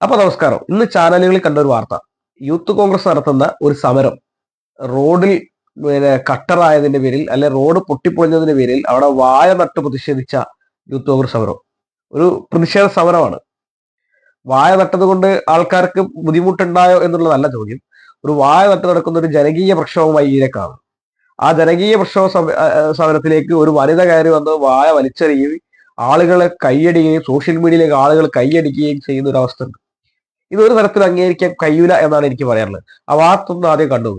അപ്പൊ നമസ്കാരം. ഇന്ന് ചാനലുകളിൽ കണ്ട ഒരു വാർത്ത. യൂത്ത് കോൺഗ്രസ് നടത്തുന്ന ഒരു സമരം. റോഡിൽ പിന്നെ കട്ടറായതിന്റെ പേരിൽ അല്ലെ റോഡ് പൊട്ടിപ്പൊളിഞ്ഞതിന്റെ പേരിൽ അവിടെ വായ നട്ട് പ്രതിഷേധിച്ച യൂത്ത് കോൺഗ്രസ് സമരം. ഒരു പ്രതിഷേധ സമരമാണ്. വായ നട്ടത് കൊണ്ട് ആൾക്കാർക്ക് ബുദ്ധിമുട്ടുണ്ടായോ എന്നുള്ളതല്ല ചോദ്യം. ഒരു വായ നട്ട് നടക്കുന്ന ഒരു ജനകീയ പ്രക്ഷോഭമായി ഇതിനെ കാണും ആ ജനകീയ പ്രക്ഷോഭ സമരത്തിലേക്ക് ഒരു വനിത കയറി വന്ന് വായ വലിച്ചെറിയുകയും ആളുകളെ കൈയടിക്കുകയും സോഷ്യൽ മീഡിയയിലേക്ക് ആളുകൾ കൈയടിക്കുകയും ചെയ്യുന്ന ഒരു അവസ്ഥ ഉണ്ട്. ഇത് ഒരു തരത്തിൽ അംഗീകരിക്കാൻ കഴിയൂല എന്നാണ് എനിക്ക് പറയാനുള്ളത്. ആ വാർത്ത ഒന്ന് ആദ്യം കണ്ടു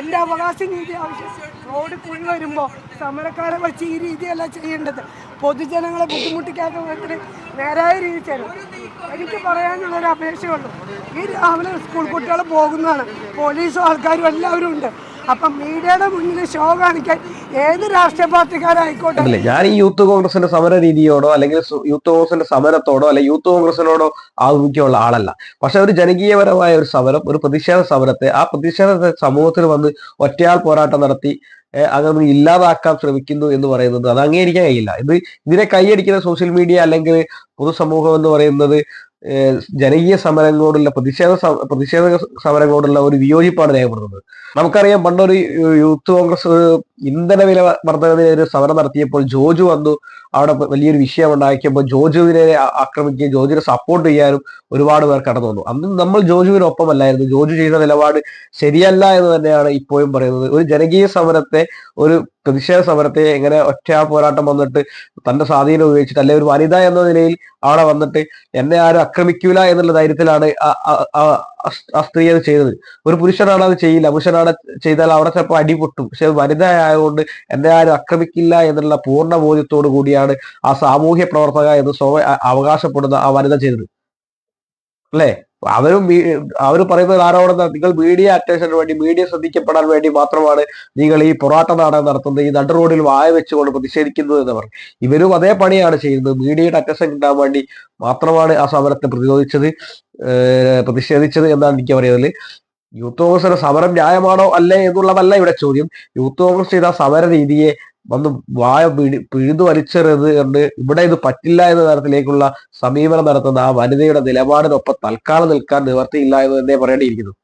എന്റെ അവകാശ നീതി ആവശ്യം റോഡ് കുഴി വരുമ്പോൾ സമരക്കാരെ വെച്ച് ഈ രീതിയല്ല ചെയ്യേണ്ടത്. പൊതുജനങ്ങളെ ബുദ്ധിമുട്ടിക്കാത്ത വിധത്തിൽ നേരായ രീതി തരും എനിക്ക് പറയാനുള്ളൊരു അപേക്ഷയുള്ളൂ. ഈ രാവിലെ സ്കൂൾ കുട്ടികൾ പോകുന്നതാണ്. പോലീസും ആൾക്കാരും എല്ലാവരും ഉണ്ട്. അപ്പം മീഡിയയുടെ മുന്നിൽ ഷോ കാണിക്കാൻ ഏത് രാഷ്ട്രീയ പാർട്ടിക്കാരായിക്കോട്ടെ? ഞാൻ ഈ യൂത്ത് കോൺഗ്രസിന്റെ സമര രീതിയോടോ അല്ലെങ്കിൽ യൂത്ത് കോൺഗ്രസിന്റെ സമരത്തോടോ അല്ലെങ്കിൽ യൂത്ത് കോൺഗ്രസിനോടോ ആഭിമുഖ്യമുള്ള ആളല്ല. പക്ഷെ ഒരു ജനകീയപരമായ ഒരു സമരം ഒരു പ്രതിഷേധ സമരത്തെ ആ പ്രതിഷേധത്തെ സമൂഹത്തിൽ വന്ന് ഒറ്റയാൾ പോരാട്ടം നടത്തി അതൊന്നും ഇല്ലാതാക്കാൻ ശ്രമിക്കുന്നു എന്ന് പറയുന്നത് അത് അംഗീകരിക്കാൻ കഴിയില്ല. ഇത് ഇതിനെ കൈയടിക്കുന്ന സോഷ്യൽ മീഡിയ അല്ലെങ്കിൽ പൊതുസമൂഹം എന്ന് പറയുന്നത് ജനകീയ സമരങ്ങളോടുള്ള പ്രതിഷേധ പ്രതിഷേധ സമരങ്ങളോടുള്ള ഒരു വിയോജിപ്പാണ് രേഖപ്പെടുത്തുന്നത്. നമുക്കറിയാം പണ്ടൊരു യൂത്ത് കോൺഗ്രസ് ഇന്ധന വില വർധനവിനെതിരെ സമരം നടത്തിയപ്പോൾ ജോജു വന്നു. അവിടെ വലിയൊരു വിഷയം ഉണ്ടാക്കിയപ്പോൾ ജോജുവിനെ ആക്രമിക്കുകയും ജോജുവിനെ സപ്പോർട്ട് ചെയ്യാനും ഒരുപാട് പേർ കടന്നു വന്നു. അന്ന് നമ്മൾ ജോജുവിനൊപ്പമല്ലായിരുന്നു. ജോജു ചെയ്ത നിലപാട് ശരിയല്ല എന്ന് തന്നെയാണ് ഇപ്പോഴും പറയുന്നത്. ഒരു ജനകീയ സമരത്തെ ഒരു പ്രതിഷേധ സമരത്തെ എങ്ങനെ ഒറ്റ പോരാട്ടം വന്നിട്ട് തന്റെ സ്വാധീനം ഉപയോഗിച്ചിട്ട് അല്ലെ ഒരു വനിത എന്ന നിലയിൽ അവിടെ വന്നിട്ട് എന്നെ ആരും ആക്രമിക്കൂല എന്നുള്ള ധൈര്യത്തിലാണ് ആ- സ്ത്രീ അത് ചെയ്തത്. ഒരു പുരുഷനാണ് അത് ചെയ്യില്ല. പുരുഷനാണ് ചെയ്താൽ അവിടെ ചിലപ്പോൾ അടി പൊട്ടും. പക്ഷെ വനിത ആയതുകൊണ്ട് എന്നെ ആരും ആക്രമിക്കില്ല എന്നുള്ള പൂർണ ബോധ്യത്തോടു കൂടിയാണ് ആ സാമൂഹ്യ പ്രവർത്തക എന്ന് സ്വ അവകാശപ്പെടുന്ന ആ വനിത ചെയ്തത്. അല്ലേ? അവരും അവർ പറയുന്നത് ആരോടെ നിങ്ങൾ മീഡിയ അറ്റൻഷന് വേണ്ടി മീഡിയ ശ്രദ്ധിക്കപ്പെടാൻ വേണ്ടി മാത്രമാണ് നിങ്ങൾ ഈ പൊറാട്ട നാടകം നടത്തുന്നത് ഈ നടു റോഡിൽ വായ വെച്ചുകൊണ്ട് പ്രതിഷേധിക്കുന്നത് എന്ന് പറഞ്ഞു. ഇവരും അതേ പണിയാണ് ചെയ്യുന്നത്. മീഡിയയുടെ അറ്റൻഷൻ കിട്ടാൻ വേണ്ടി മാത്രമാണ് ആ സമരത്തെ പ്രതിരോധിച്ചത് പ്രതിഷേധിച്ചത് എന്നാണ് എനിക്ക് പറയുന്നത്. യൂത്ത് കോൺഗ്രസിന്റെ സമരം ന്യായമാണോ അല്ലേ എന്നുള്ളതല്ല ഇവിടെ ചോദ്യം. യൂത്ത് കോൺഗ്രസ് ചെയ്ത സമര രീതിയെ വന്ന് വായ പിഴി പിഴുതു വലിച്ചെറിയത് കൊണ്ട് ഇവിടെ ഇത് പറ്റില്ല എന്ന തരത്തിലേക്കുള്ള സമീപനം നടത്തുന്ന ആ വനിതയുടെ നിലപാടിനൊപ്പം തൽക്കാലം നിൽക്കാൻ നിവർത്തിയില്ല എന്ന് തന്നെ പറയേണ്ടിയിരിക്കുന്നു.